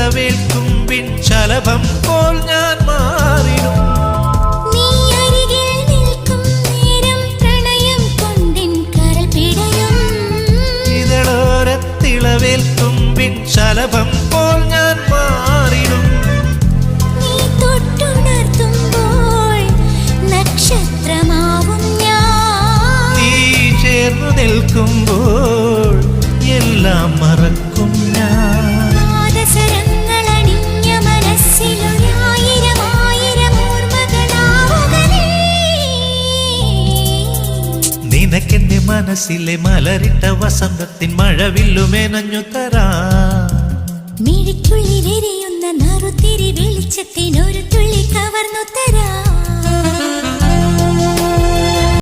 നിലവേൽക്കുമ്പിൻ ശലഭം പോൽ ഞാൻ മാറിടും. ശലഭം പോൽ ഞാൻ മാറിടും. നക്ഷത്രമാവും ഞാൻ. നീ ചേർന്നു നിൽക്കുമ്പോൾ നിനക്കെന്റെ മനസ്സിലെ മലരിട്ട വസന്തത്തിൻ മഴവില്ലുമേനഞ്ഞു തരാ. മിഴിക്കുള്ളിലെരിയുന്ന നറുത്തിരി വെളിച്ചത്തിനൊരു